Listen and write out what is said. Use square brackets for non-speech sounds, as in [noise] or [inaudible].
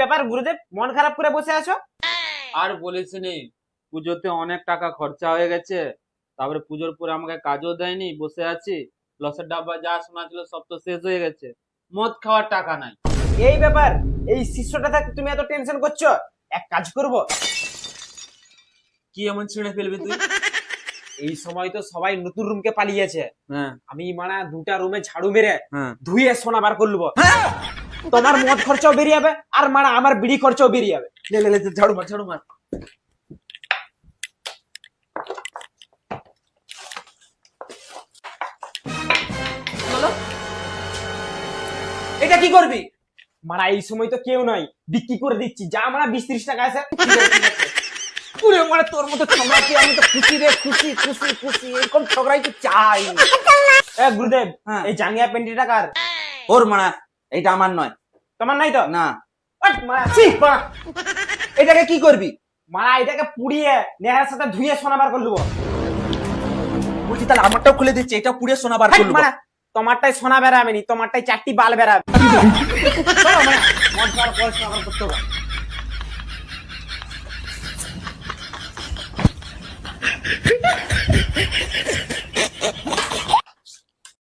ব্যাপার গুরুদেব মন খারাপ করে বসে আছো? আর বলিস নি পুজোতে অনেক টাকা খরচা হয়ে গেছে তারপরে পুজোর পরে আমাকে কাজও দেয়নি বসে আছি লসের ডাব্বা যা শোনা ছিল সব তো শেষ হয়ে গেছে মদ খাওয়ার টাকা নাই। এই ব্যাপার এই শিষ্যটা থাকতে তুমি এত টেনশন করছ? এক কাজ করব। কি এমন ছিঁড়ে ফেলবি তুই? এই সময় তো সবাই নতুন রুমকে পালিয়েছে। হ্যাঁ। আমি মানে দুটা রুমে ঝাড়ু মেরে হ্যাঁ। ধুয়ে সোনা বার করলবো। তোমার মদ খরচাও বেরিয়ে যাবে আর মানে আমার বিড়ি খরচাও বেরিয়ে যাবে। লে লে লে ঝাড়ু মার ঝাড়ু মার। এটা কি করবি? মারা এই সময় তো কেউ নাই। বিক্রি করে দিচ্ছি। যা আমরা বিশ ত্রিশ টাকা আছে। পুরে মানে তোর মতো ঠগড়াচ্ছি আমি তো খুশি রে খুশি খুশি খুশি। এরকম ঠগড়াই তো চাই। [laughs] এ গুরুদেব হ্যাঁ। এই জাঙ্গিয়া প্যান্টিটা কার? ওর মানা এটা আমার নয়। তোমার নাই তো? না। এটাকে কি করবি? মারা এটাকে পুড়িয়ে নেহার সাথে ধুয়ে সোনাবার করে দেবো বলছি তাহলে আমারটাও খুলে দিচ্ছে এটা পুড়িয়ে সোনাবার হেই, তোমারটাই সোনা বেড়াবেনি তোমারটাই চারটি বাল [laughs] মারা, মদ পর করতে হবে।